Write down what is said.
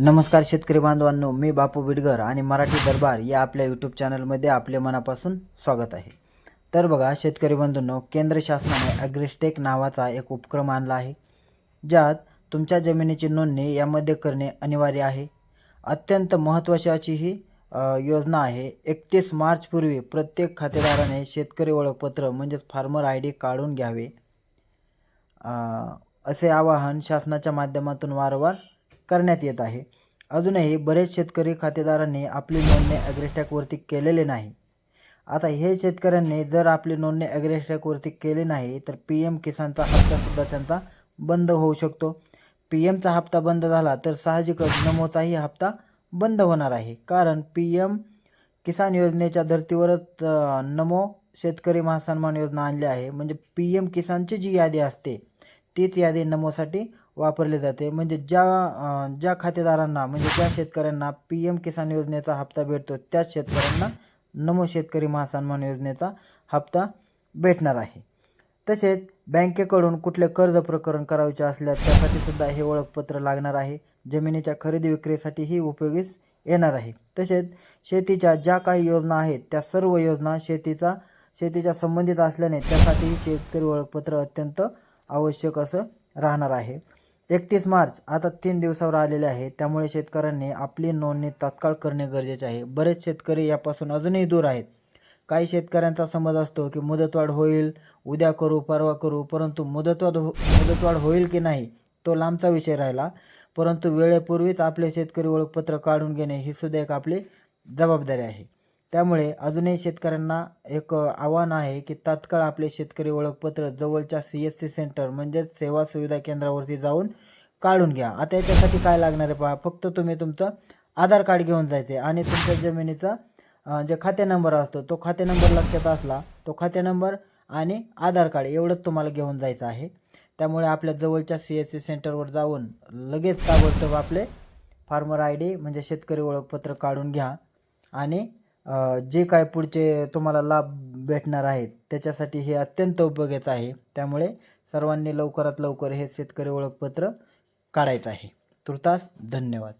नमस्कार शेतकरी बांधवांनो मी बापू बिडगर आणि मराठी दरबार या आपल्या यूट्यूब चॅनलमध्ये आपले मनापासून स्वागत आहे. तर बघा शेतकरी बंधूंनो केंद्र शासनाने ॲग्रिस्टेक नावाचा एक उपक्रम आणला आहे ज्यात तुमच्या जमिनीची नोंदणी यामध्ये करणे अनिवार्य आहे. अत्यंत महत्त्वाची ही योजना आहे. एकतीस मार्चपूर्वी प्रत्येक खातेदाराने शेतकरी ओळखपत्र म्हणजेच फार्मर आय डी काढून घ्यावे. असे आवाहन शासनाच्या माध्यमातून वारंवार करण्यात येत आहे. अजूनही बरेच शेतकरी खातेदारांनी आपली नोंदणी ॲग्रेस्टॅकवरती केलेले नाही. आता हे शेतकऱ्यांनी जर आपली नोंदणी ॲग्रेस्टॅकवरती केली नाही तर पी एम किसानचा हप्तासुद्धा त्यांचा बंद होऊ शकतो. पी एमचा हप्ता बंद झाला तर साहजिकच नमोचाही हप्ता बंद होणार आहे. कारण पी एम किसान योजनेच्या धर्तीवरच नमो शेतकरी महासन्मान योजना आणली आहे. म्हणजे पी एम किसानची जी यादी असते तीच यादी नमोसाठी वापरले जाते. म्हणजे ज्या ज्या खातेदारांना म्हणजे ज्या शेतकऱ्यांना पी एम किसान योजनेचा हप्ता भेटतो त्याच शेतकऱ्यांना नमो शेतकरी महासन्मान योजनेचा हप्ता भेटणार आहे. तसेच बँकेकडून कुठले कर्ज प्रकरण करायचे असल्यास त्यासाठी सुद्धा हे ओळखपत्र लागणार आहे. जमिनीच्या खरेदी विक्रीसाठीही उपयोगीच येणार आहे. तसेच शेतीच्या ज्या काही योजना आहेत त्या सर्व योजना शेतीचा शेतीच्या संबंधित असल्याने त्यासाठीही शेतकरी ओळखपत्र अत्यंत आवश्यक असं राहणार आहे. एकतीस मार्च आता तीन दिवसावर आलेले आहे. त्यामुळे शेतकऱ्यांनी आपली नोंदणी तात्काळ करणे गरजेचे आहे. बरेच शेतकरी यापासून अजूनही दूर आहेत. काही शेतकऱ्यांचा समज असतो की मुदतवाढ होईल उद्या करू परवा करू परंतु मुदतवाढ हो मुदतवाढ होईल की नाही तो लांबचा विषय राहिला. परंतु वेळेपूर्वीच आपले शेतकरी ओळखपत्र काढून घेणे ही सुद्धा एक आपली जबाबदारी आहे. त्यामुळे अजूनही शेतकऱ्यांना एक आव्हान आहे की तात्काळ आपले शेतकरी ओळखपत्र जवळच्या सी एस सी सेंटर म्हणजेच सेवा सुविधा केंद्रावरती जाऊन काढून घ्या. आता याच्यासाठी काय लागणार आहे पहा फक्त तुम्ही तुमचं आधार कार्ड घेऊन जायचे आणि तुमच्या जमिनीचा जे खाते नंबर असतो तो खाते नंबर लक्षात असला तो खाते नंबर आणि आधार कार्ड एवढंच तुम्हाला घेऊन जायचं आहे. त्यामुळे आपल्या जवळच्या सी एस सी सेंटरवर जाऊन लगेच ताबडतोब आपले फार्मर आय डी म्हणजे शेतकरी ओळखपत्र काढून घ्या आणि जे काय पुढचे तुम्हाला लाभ भेटणार आहेत त्याच्यासाठी हे अत्यंत उपयोगाचं आहे. त्यामुळे सर्वांनी लवकरात लवकर हे शेतकरी ओळखपत्र काढायचं आहे. तुर्तास धन्यवाद.